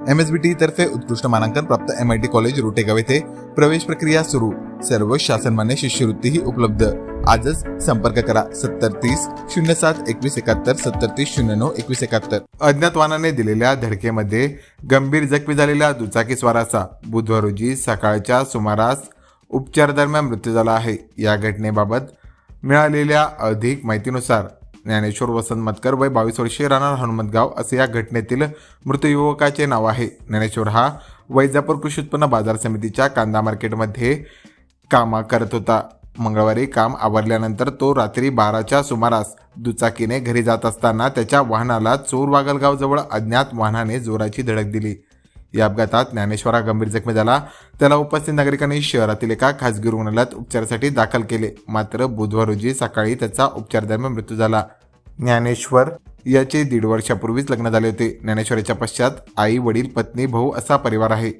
M S बी T तर्फे उत्कृष्ट मानांकन प्राप्त M I T college Rotegaon येथे प्रवेश प्रक्रिया सुरू. सर्व शासनमान्य शिष्यवृत्तीही उपलब्ध. आजच संपर्क करा. सत्तर तीस शून्य सात एकवीस एकाहत्तर सत्तर तीस शून्य नऊ एकवीस एकाहत्तर. अज्ञात वाहनाने दिलेल्या धडकेमध्ये गंभीर जखमी झालेल्या दुचाकी स्वाराचा बुधवार रोजी सकाळच्या सुमारास उपचारादरम्यान मृत्यू झाला आहे. या घटनेबाबत मिळालेल्या अधिक माहितीनुसार ज्ञानेश्वर वसंत मतकर वय बावीस वर्षे राहणार हनुमतगाव असे या घटनेतील मृत युवकाचे नाव आहे. ज्ञानेश्वर हा वैजापूर कृषी उत्पन्न बाजार समितीच्या कांदा मार्केटमध्ये कामा करत होता. मंगळवारी काम आवरल्यानंतर तो रात्री बाराच्या सुमारास दुचाकीने घरी जात असताना त्याच्या वाहनाला चोर वागलगावजवळ अज्ञात वाहनाने जोराची धडक दिली. या अपघातात ज्ञानेश्वरा गंभीर जखमी झाला. त्याला उपस्थित नागरिकांनी शहरातील एका खासगी रुग्णालयात उपचारासाठी दाखल केले. मात्र बुधवार रोजी सकाळी त्याचा उपचार दरम्यान मृत्यू झाला. ज्ञानेश्वर याचे दीड वर्षापूर्वीच लग्न झाले होते. ज्ञानेश्वराच्या पश्चात आई वडील पत्नी भाऊ असा परिवार आहे.